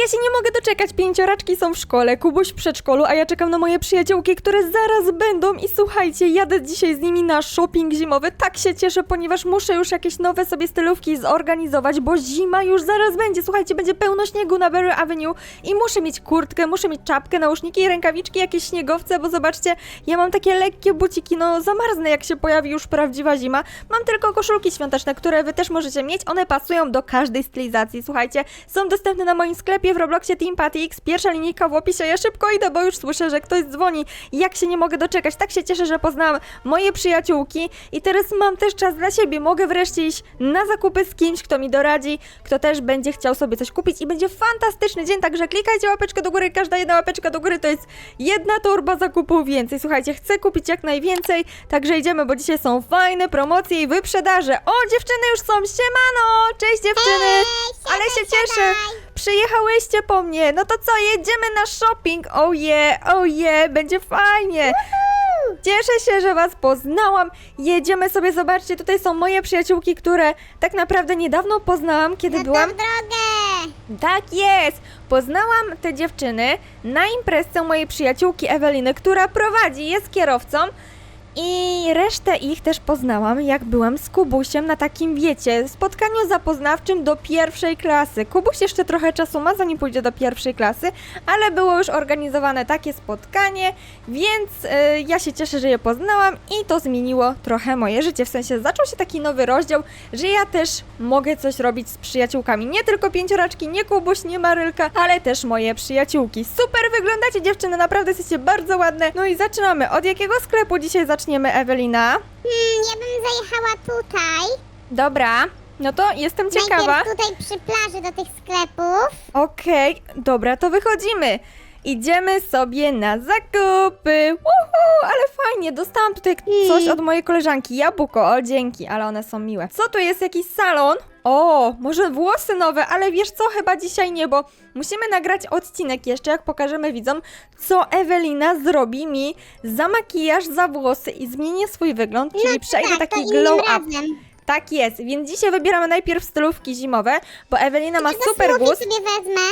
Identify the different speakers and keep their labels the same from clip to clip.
Speaker 1: ja się nie mogę doczekać. Pięcioraczki są w szkole, Kubuś w przedszkolu, a ja czekam na moje przyjaciółki, które zaraz będą. I słuchajcie, jadę dzisiaj z nimi na shopping zimowy. Tak się cieszę, ponieważ muszę już jakieś nowe sobie stylówki zorganizować, bo zima już zaraz będzie. Słuchajcie, będzie pełno śniegu na Berry Avenue i muszę mieć kurtkę, muszę mieć czapkę, nauszniiki, rękawiczki, jakieś śniegowce, bo zobaczcie, ja mam takie lekkie buciki, no zamarznę jak się pojawi już prawdziwa zima. Mam tylko koszulki świąteczne, które wy też możecie mieć. One pasują do każdej stylizacji. Słuchajcie, są dostępne na moim sklepie w Robloxie Team Patty X. Pierwsza linijka w opisie. Ja szybko idę, bo już słyszę, że ktoś dzwoni. Jak się nie mogę doczekać. Tak się cieszę, że poznałam moje przyjaciółki i teraz mam też czas dla siebie. Mogę wreszcie iść na zakupy z kimś, kto mi doradzi, kto też będzie chciał sobie coś kupić i będzie fantastyczny dzień. Także klikajcie łapeczkę do góry. Każda jedna łapeczka do góry to jest jedna torba zakupów więcej. Słuchajcie, chcę kupić jak najwięcej, także idziemy, bo dzisiaj są fajne promocje i wyprzedaże. O, dziewczyny już są, siemano! Cześć dziewczyny! Ale się cieszę! Przyjechałyście po mnie, no to co, jedziemy na shopping, oh yeah, oh będzie fajnie! Cieszę się, że Was poznałam. Jedziemy sobie, zobaczcie, tutaj są moje przyjaciółki, które tak naprawdę niedawno poznałam, kiedy byłam
Speaker 2: drogę!
Speaker 1: tak jest! Poznałam te dziewczyny na imprezce mojej przyjaciółki Eweliny, która prowadzi, jest kierowcą. I resztę ich też poznałam, jak byłam z Kubusiem na takim, wiecie, spotkaniu zapoznawczym do pierwszej klasy. Kubuś jeszcze trochę czasu ma, zanim pójdzie do pierwszej klasy, ale było już organizowane takie spotkanie, więc y, ja się cieszę, że je poznałam i to zmieniło trochę moje życie. W sensie zaczął się taki nowy rozdział, że ja też mogę coś robić z przyjaciółkami. Nie tylko pięcioraczki, nie Kubuś, nie Marylka, ale też moje przyjaciółki. Super wyglądacie dziewczyny, naprawdę jesteście bardzo ładne. No i zaczynamy. Od jakiego sklepu dzisiaj zaczniemy, Ewelina?
Speaker 2: Hmm, ja bym zajechała tutaj.
Speaker 1: Dobra, no to jestem ciekawa.
Speaker 2: Najpierw tutaj przy plaży do tych sklepów.
Speaker 1: Okej, dobra, to wychodzimy. Idziemy sobie na zakupy. Uhu, ale fajnie. Dostałam tutaj coś od mojej koleżanki. Jabłko, o dzięki, ale one są miłe. Co tu jest? Jakiś salon? O, może włosy nowe, ale wiesz co, chyba dzisiaj nie, bo musimy nagrać odcinek jeszcze, jak pokażemy widzom, co Ewelina zrobi mi za makijaż, za włosy i zmienię swój wygląd, czyli przejdę
Speaker 2: tak,
Speaker 1: taki glow up.
Speaker 2: razem.
Speaker 1: Tak jest, więc dzisiaj wybieramy najpierw stylówki zimowe, bo Ewelina ma super głos.
Speaker 2: sobie wezmę.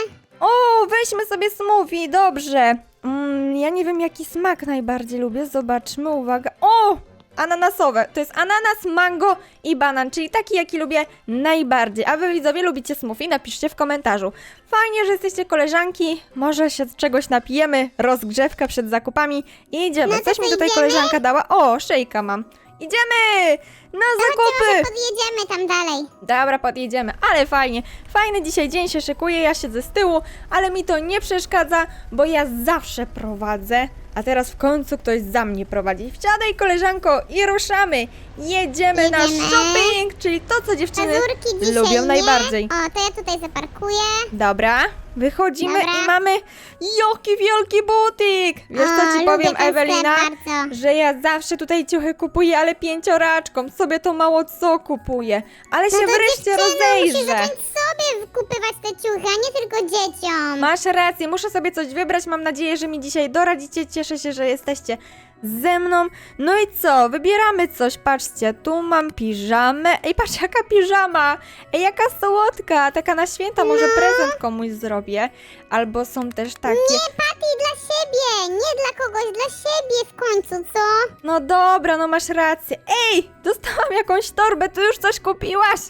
Speaker 1: O, weźmy sobie smoothie, dobrze. Mm, ja nie wiem, jaki smak najbardziej lubię. Zobaczmy, uwaga. O! Ananasowe. To jest ananas, mango i banan, czyli taki, jaki lubię najbardziej. A wy widzowie lubicie smoothie? Napiszcie w komentarzu. Fajnie, że jesteście koleżanki. Może się czegoś napijemy. Rozgrzewka przed zakupami. I idziemy.
Speaker 2: No to
Speaker 1: Coś
Speaker 2: co,
Speaker 1: mi tutaj
Speaker 2: idziemy?
Speaker 1: koleżanka dała. O, szejka mam. Idziemy! Na zakupy!
Speaker 2: Może podjedziemy tam dalej.
Speaker 1: Dobra, podjedziemy, ale fajnie. Fajny dzisiaj dzień się szykuje, ja siedzę z tyłu, ale mi to nie przeszkadza, bo ja zawsze prowadzę. A teraz w końcu ktoś za mnie prowadzi. Wsiadaj koleżanko i ruszamy. Jedziemy na
Speaker 2: Jedziemy.
Speaker 1: shopping, czyli to, co dziewczyny
Speaker 2: Pazurki dzisiaj
Speaker 1: lubią
Speaker 2: nie.
Speaker 1: najbardziej.
Speaker 2: O, to ja tutaj zaparkuję.
Speaker 1: Dobra, wychodzimy
Speaker 2: Dobra.
Speaker 1: i mamy jaki wielki butik. Wiesz
Speaker 2: o,
Speaker 1: co ci
Speaker 2: lubię
Speaker 1: powiem,
Speaker 2: ten sklep
Speaker 1: Ewelina?
Speaker 2: bardzo.
Speaker 1: że ja zawsze tutaj ciuchy kupuję, ale pięcioraczką, sobie to mało co kupuję. Ale się
Speaker 2: No
Speaker 1: wreszcie
Speaker 2: Musisz
Speaker 1: rozejrzę.
Speaker 2: zacząć sobie kupywać te ciuchy, a nie tylko dzieciom.
Speaker 1: Masz rację, muszę sobie coś wybrać. Mam nadzieję, że mi dzisiaj doradzicie. Cieszę się, że jesteście ze mną. No i co? Wybieramy coś. Patrzcie, tu mam piżamę. Ej, patrz, jaka piżama! Ej, jaka słodka! Taka na święta, może
Speaker 2: No.
Speaker 1: prezent komuś zrobię. Albo są też takie.
Speaker 2: Nie, Patty, dla siebie, nie dla kogoś, dla siebie w końcu, co?
Speaker 1: No dobra, no masz rację. Ej, dostałam jakąś torbę, tu już coś kupiłaś.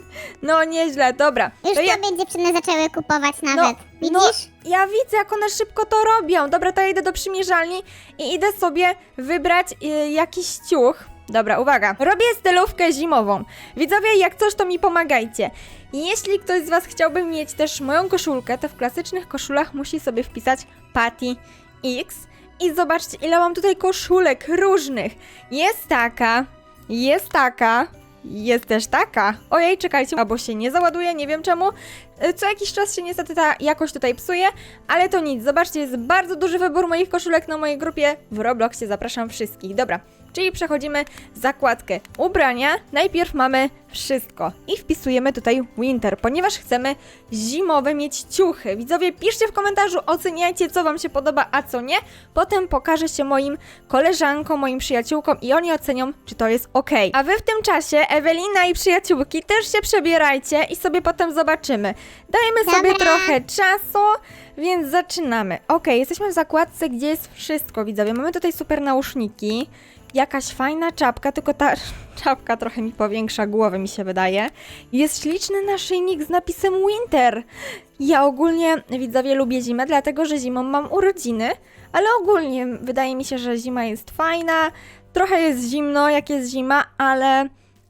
Speaker 1: No nieźle, dobra.
Speaker 2: Już
Speaker 1: To
Speaker 2: tobie dziewczyny zaczęły kupować
Speaker 1: No,
Speaker 2: nawet.
Speaker 1: no,
Speaker 2: Widzisz?
Speaker 1: Ja widzę, jak one szybko to robią. Dobra, to ja idę do przymierzalni i idę sobie wybrać y, jakiś ciuch. Dobra, uwaga. Robię stylówkę zimową. Widzowie, jak coś, to mi pomagajcie. Jeśli ktoś z Was chciałby mieć też moją koszulkę, to w klasycznych koszulach musi sobie wpisać Patty X. I zobaczcie, ile mam tutaj koszulek różnych. Jest taka, jest taka, jest też taka. Ojej, czekajcie, albo się nie załaduje, nie wiem czemu. Y, Co jakiś czas się niestety ta jakość tutaj psuje, ale to nic. Zobaczcie, jest bardzo duży wybór moich koszulek na mojej grupie w Robloxie. Zapraszam wszystkich. Dobra, Czyli przechodzimy zakładkę ubrania. Najpierw mamy wszystko i wpisujemy tutaj winter, ponieważ chcemy zimowe mieć ciuchy. Widzowie, piszcie w komentarzu, oceniajcie, co wam się podoba, a co nie. Potem pokażę się moim koleżankom, moim przyjaciółkom i oni ocenią, czy to jest ok. A wy w tym czasie, Ewelina i przyjaciółki, też się przebierajcie i sobie potem zobaczymy. Dajemy sobie
Speaker 2: Dobra.
Speaker 1: trochę czasu, więc zaczynamy. Ok, jesteśmy w zakładce, gdzie jest wszystko, widzowie. Mamy tutaj super nauszniki, jakaś fajna czapka, tylko ta czapka trochę mi powiększa głowę, mi się wydaje. Jest śliczny naszyjnik z napisem Winter. Ja ogólnie, widzowie, lubię zimę, dlatego że zimą mam urodziny, ale ogólnie wydaje mi się, że zima jest fajna. Trochę jest zimno, jak jest zima, ale,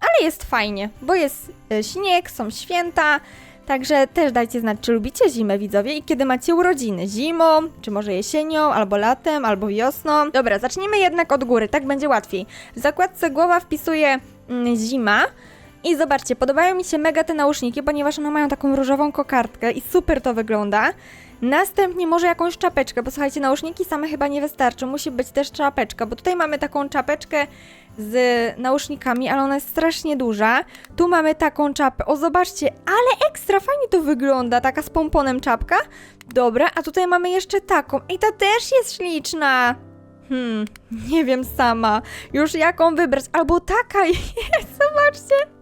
Speaker 1: ale jest fajnie, bo jest e, śnieg, są święta. Także też dajcie znać, czy lubicie zimę, widzowie, i kiedy macie urodziny. Zimą, czy może jesienią, albo latem, albo wiosną. Dobra, zacznijmy jednak od góry, tak będzie łatwiej. W zakładce głowa wpisuję mm, zima. I zobaczcie, podobają mi się mega te nauszniki, ponieważ one mają taką różową kokardkę i super to wygląda. Następnie może jakąś czapeczkę, bo słuchajcie, nauszniki same chyba nie wystarczą, musi być też czapeczka, bo tutaj mamy taką czapeczkę z nausznikami, ale ona jest strasznie duża. Tu mamy taką czapę, o zobaczcie, ale ekstra fajnie to wygląda, taka z pomponem czapka. Dobra, a tutaj mamy jeszcze taką, i ta też jest śliczna. Hmm, nie wiem sama, już jaką wybrać, albo taka jest, zobaczcie.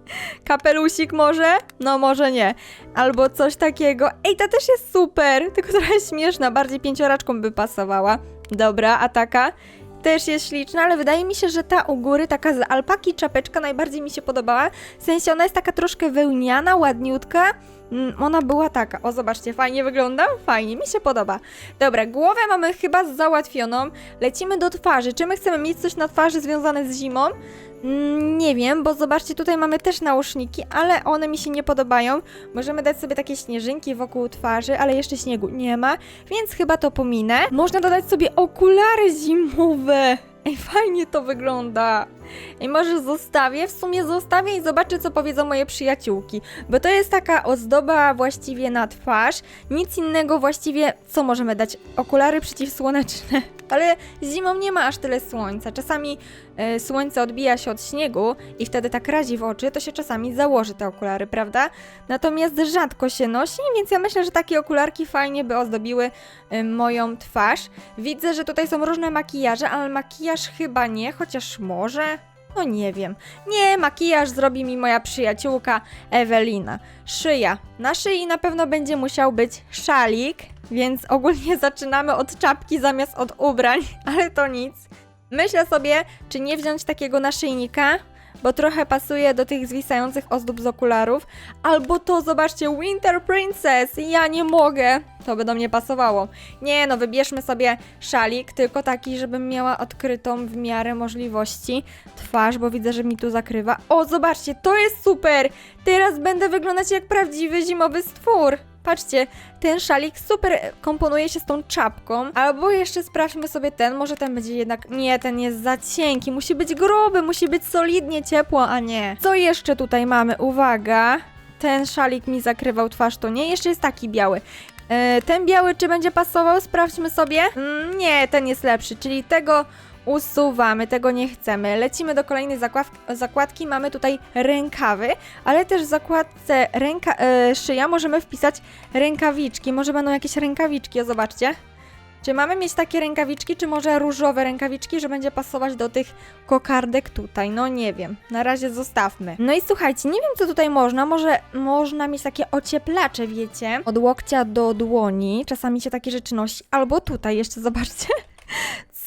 Speaker 1: Kapelusik może? No może nie. Albo coś takiego. Ej, ta też jest super, tylko trochę śmieszna, bardziej pięcioraczką by pasowała. Dobra, a taka? Też jest śliczna, ale wydaje mi się, że ta u góry, taka z alpaki czapeczka najbardziej mi się podobała. W sensie ona jest taka troszkę wełniana, ładniutka. Mm, Ona była taka. O, zobaczcie, fajnie wygląda? Fajnie, mi się podoba. Dobra, głowę mamy chyba załatwioną. Lecimy do twarzy. Czy my chcemy mieć coś na twarzy związane z zimą? Mm, Nie wiem, bo zobaczcie, tutaj mamy też nauszniki, ale one mi się nie podobają. Możemy dać sobie takie śnieżynki wokół twarzy, ale jeszcze śniegu nie ma, więc chyba to pominę. Można dodać sobie okulary zimowe. Ej, fajnie to wygląda. I może zostawię, w sumie zostawię i zobaczę, co powiedzą moje przyjaciółki. Bo to jest taka ozdoba właściwie na twarz. Nic innego właściwie, co możemy dać? Okulary przeciwsłoneczne. Ale zimą nie ma aż tyle słońca. Czasami e, słońce odbija się od śniegu i wtedy tak razi w oczy, to się czasami założy te okulary, prawda? Natomiast rzadko się nosi, więc ja myślę, że takie okularki fajnie by ozdobiły e, moją twarz. Widzę, że tutaj są różne makijaże, ale makijaż chyba nie, chociaż może. No nie wiem. Nie, makijaż zrobi mi moja przyjaciółka Ewelina. Szyja. Na szyi na pewno będzie musiał być szalik, więc ogólnie zaczynamy od czapki zamiast od ubrań, ale to nic. Myślę sobie, czy nie wziąć takiego naszyjnika, bo trochę pasuje do tych zwisających ozdób z okularów. Albo to, zobaczcie, Winter Princess. Ja nie mogę. To by do mnie pasowało. Nie, no wybierzmy sobie szalik, tylko taki, żebym miała odkrytą w miarę możliwości twarz, bo widzę, że mi tu zakrywa. O, zobaczcie, to jest super! Teraz będę wyglądać jak prawdziwy zimowy stwór. Patrzcie, ten szalik super komponuje się z tą czapką. Albo jeszcze sprawdźmy sobie ten, może ten będzie jednak... Nie, ten jest za cienki, musi być gruby, musi być solidnie ciepło, a nie. Co jeszcze tutaj mamy? Uwaga, ten szalik mi zakrywał twarz, to nie. Jeszcze jest taki biały. E, ten biały czy będzie pasował? Sprawdźmy sobie. Mm, nie, ten jest lepszy, czyli tego usuwamy, tego nie chcemy. Lecimy do kolejnej zakład- zakładki. Mamy tutaj rękawy, ale też w zakładce ręka, e, szyja możemy wpisać rękawiczki. Może będą jakieś rękawiczki, o zobaczcie. Czy mamy mieć takie rękawiczki, czy może różowe rękawiczki, że będzie pasować do tych kokardek tutaj? No nie wiem. Na razie zostawmy. No i słuchajcie, nie wiem co tutaj można. Może można mieć takie ocieplacze, wiecie? Od łokcia do dłoni. Czasami się takie rzeczy nosi. Albo tutaj jeszcze, zobaczcie.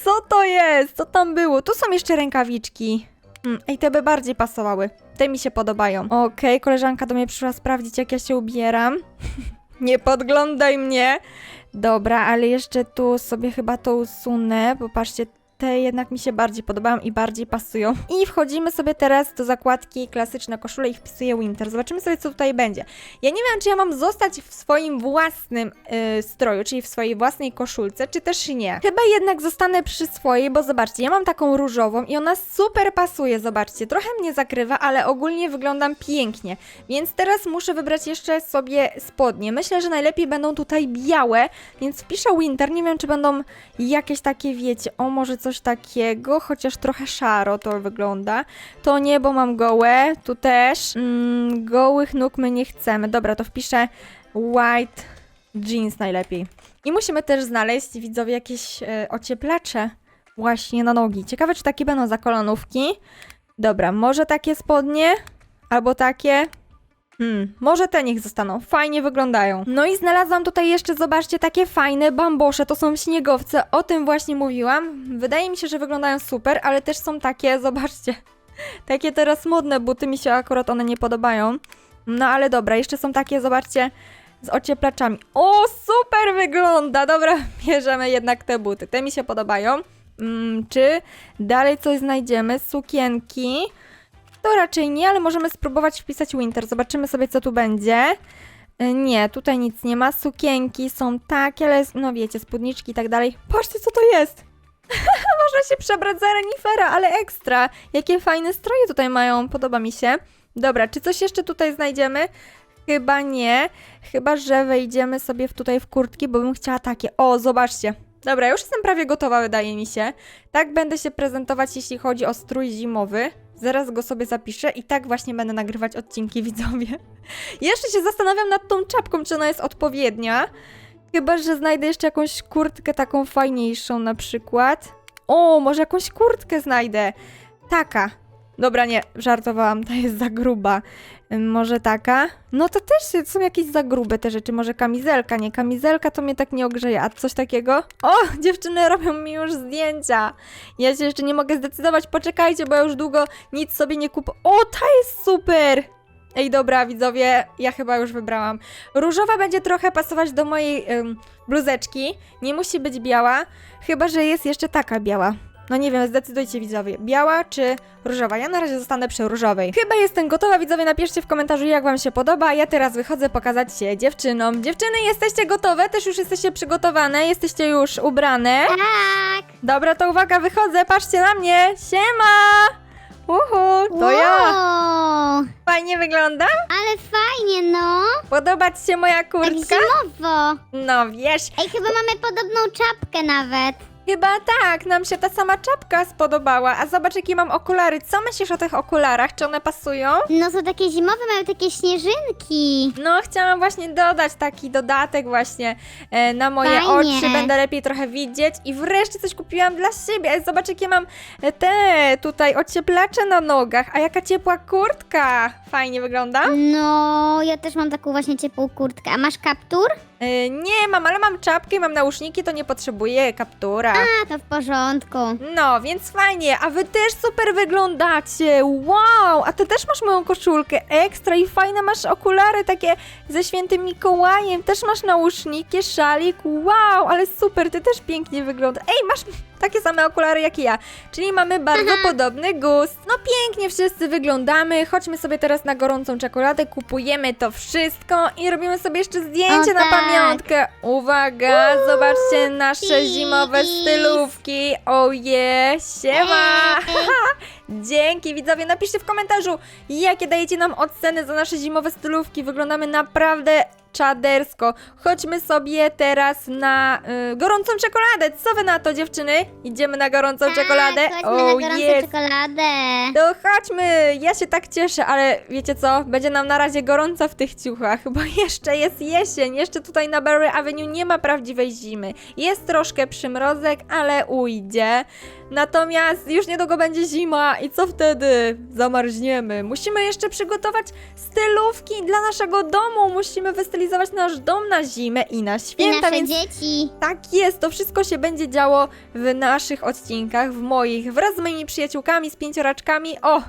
Speaker 1: Co to jest? Co tam było? Tu są jeszcze rękawiczki. Mm, Ej, te by bardziej pasowały. Te mi się podobają. Okej, koleżanka do mnie przyszła sprawdzić, jak ja się ubieram. Nie podglądaj mnie. Dobra, ale jeszcze tu sobie chyba to usunę, bo patrzcie, te jednak mi się bardziej podobają i bardziej pasują. I wchodzimy sobie teraz do zakładki klasyczne koszule i wpisuję winter. Zobaczymy sobie, co tutaj będzie. Ja nie wiem, czy ja mam zostać w swoim własnym y, stroju, czyli w swojej własnej koszulce, czy też nie. Chyba jednak zostanę przy swojej, bo zobaczcie, ja mam taką różową i ona super pasuje, zobaczcie. Trochę mnie zakrywa, ale ogólnie wyglądam pięknie. Więc teraz muszę wybrać jeszcze sobie spodnie. Myślę, że najlepiej będą tutaj białe, więc wpiszę winter. Nie wiem, czy będą jakieś takie, wiecie, o może coś coś takiego, chociaż trochę szaro to wygląda. To niebo mam gołe, tu też. Mm, gołych nóg my nie chcemy. Dobra, to wpiszę white jeans najlepiej. I musimy też znaleźć, widzowie, jakieś e, ocieplacze właśnie na nogi. Ciekawe, czy takie będą za kolanówki. Dobra, może takie spodnie, albo takie. Hmm, może te niech zostaną. Fajnie wyglądają. No i znalazłam tutaj jeszcze, zobaczcie, takie fajne bambosze. To są śniegowce. O tym właśnie mówiłam. Wydaje mi się, że wyglądają super, ale też są takie, zobaczcie. Takie teraz modne buty. Mi się akurat one nie podobają. No ale dobra, jeszcze są takie, zobaczcie, z ocieplaczami. O, super wygląda! Dobra, bierzemy jednak te buty. Te mi się podobają. Mm, czy dalej coś znajdziemy? Sukienki. To raczej nie, ale możemy spróbować wpisać winter. Zobaczymy sobie, co tu będzie. Y, Nie, tutaj nic nie ma. Sukienki są takie, ale no wiecie, spódniczki i tak dalej. Patrzcie, co to jest! Można się przebrać za renifera, ale ekstra. Jakie fajne stroje tutaj mają, podoba mi się. Dobra, czy coś jeszcze tutaj znajdziemy? Chyba nie. Chyba, że wejdziemy sobie w tutaj w kurtki, bo bym chciała takie. O, zobaczcie. Dobra, już jestem prawie gotowa, wydaje mi się. Tak będę się prezentować, jeśli chodzi o strój zimowy. Zaraz go sobie zapiszę i tak właśnie będę nagrywać odcinki, widzowie. Jeszcze się zastanawiam nad tą czapką, czy ona jest odpowiednia. Chyba, że znajdę jeszcze jakąś kurtkę taką fajniejszą na przykład. O, może jakąś kurtkę znajdę. Taka. Dobra, nie, żartowałam, ta jest za gruba. Może taka? No to też są jakieś za grube te rzeczy. Może kamizelka, nie? Kamizelka to mnie tak nie ogrzeje. A coś takiego? O, dziewczyny robią mi już zdjęcia. Ja się jeszcze nie mogę zdecydować. Poczekajcie, bo ja już długo nic sobie nie kupuję. O, ta jest super! Ej, dobra, widzowie, ja chyba już wybrałam. Różowa będzie trochę pasować do mojej ym, bluzeczki. Nie musi być biała, chyba że jest jeszcze taka biała. No nie wiem, zdecydujcie widzowie, biała czy różowa. Ja na razie zostanę przy różowej. Chyba jestem gotowa, widzowie, napiszcie w komentarzu jak wam się podoba. Ja teraz wychodzę pokazać się dziewczynom. Dziewczyny, jesteście gotowe? Też już jesteście przygotowane? Jesteście już ubrane?
Speaker 2: Tak.
Speaker 1: Dobra, to uwaga, wychodzę, patrzcie na mnie. Siema! Uhu, to ja.
Speaker 2: Wow,
Speaker 1: Fajnie wyglądam?
Speaker 2: Ale fajnie, no.
Speaker 1: Podoba ci się moja
Speaker 2: Tak
Speaker 1: kurtka?
Speaker 2: zimowo.
Speaker 1: No wiesz,
Speaker 2: Ej, chyba mamy podobną czapkę nawet.
Speaker 1: Chyba tak, nam się ta sama czapka spodobała. A zobacz, jakie mam okulary. Co myślisz o tych okularach? Czy one pasują?
Speaker 2: No są takie zimowe, mają takie śnieżynki.
Speaker 1: No, chciałam właśnie dodać taki dodatek właśnie e, na moje
Speaker 2: Fajnie.
Speaker 1: oczy. Będę lepiej trochę widzieć. I wreszcie coś kupiłam dla siebie. Ej, Zobacz, jakie mam e, te tutaj ocieplacze na nogach. A jaka ciepła kurtka. Fajnie wygląda.
Speaker 2: No, ja też mam taką właśnie ciepłą kurtkę. A masz kaptur?
Speaker 1: E, nie mam, ale mam czapkę i mam nauszniki, to nie potrzebuję kaptura.
Speaker 2: A, to w porządku.
Speaker 1: No, więc fajnie, a wy też super wyglądacie. Wow, a ty też masz moją koszulkę ekstra i fajne masz okulary takie ze świętym Mikołajem. Też masz nauszniki, szalik. Wow, ale super, ty też pięknie wyglądasz. Ej, masz takie same okulary jak i ja, czyli mamy bardzo podobny gust. No pięknie wszyscy wyglądamy. Chodźmy sobie teraz na gorącą czekoladę, kupujemy to wszystko i robimy sobie jeszcze zdjęcie
Speaker 2: O,
Speaker 1: na
Speaker 2: tak.
Speaker 1: Pamiątkę. Uwaga, zobaczcie nasze zimowe stylówki. Oje, siema! Dzięki widzowie, napiszcie w komentarzu, jakie dajecie nam oceny za nasze zimowe stylówki. Wyglądamy naprawdę czadersko. Chodźmy sobie teraz na y, gorącą czekoladę. Co wy na to, dziewczyny? Idziemy na gorącą czekoladę?
Speaker 2: Tak, chodźmy na gorącą czekoladę.
Speaker 1: To chodźmy! Ja się tak cieszę, ale wiecie co? Będzie nam na razie gorąco w tych ciuchach, bo jeszcze jest jesień. Jeszcze tutaj na Berry Avenue nie ma prawdziwej zimy. Jest troszkę przymrozek, ale ujdzie. Natomiast już niedługo będzie zima i co wtedy? Zamarzniemy. Musimy jeszcze przygotować stylówki dla naszego domu. Musimy wystylizować nasz dom na zimę i na
Speaker 2: I
Speaker 1: święta,
Speaker 2: nasze
Speaker 1: więc
Speaker 2: dzieci.
Speaker 1: tak jest, to wszystko się będzie działo w naszych odcinkach, w moich, wraz z moimi przyjaciółkami, z pięcioraczkami. O,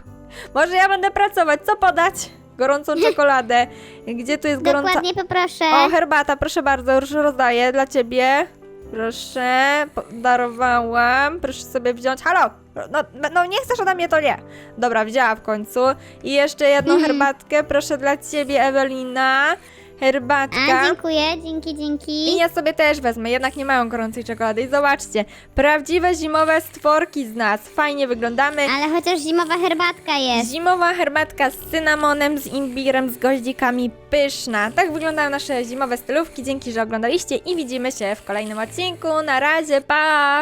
Speaker 1: może ja będę pracować, co podać? Gorącą czekoladę. Gdzie tu jest gorąca...
Speaker 2: Dokładnie poproszę.
Speaker 1: O, herbata, proszę bardzo, już rozdaję dla ciebie. Proszę, darowałam. Proszę sobie wziąć. Halo! No, no nie chcesz ode mnie, to nie. Dobra, wzięła w końcu. I jeszcze jedną
Speaker 2: Mhm.
Speaker 1: herbatkę, proszę dla ciebie, Ewelina. Herbatka.
Speaker 2: A, dziękuję, dzięki, dzięki.
Speaker 1: I ja sobie też wezmę, jednak nie mają gorącej czekolady. I zobaczcie, prawdziwe zimowe stworki z nas. Fajnie wyglądamy.
Speaker 2: Ale chociaż zimowa herbatka jest.
Speaker 1: Zimowa herbatka z cynamonem, z imbirem, z goździkami, pyszna. Tak wyglądają nasze zimowe stylówki. Dzięki, że oglądaliście i widzimy się w kolejnym odcinku. Na razie, pa!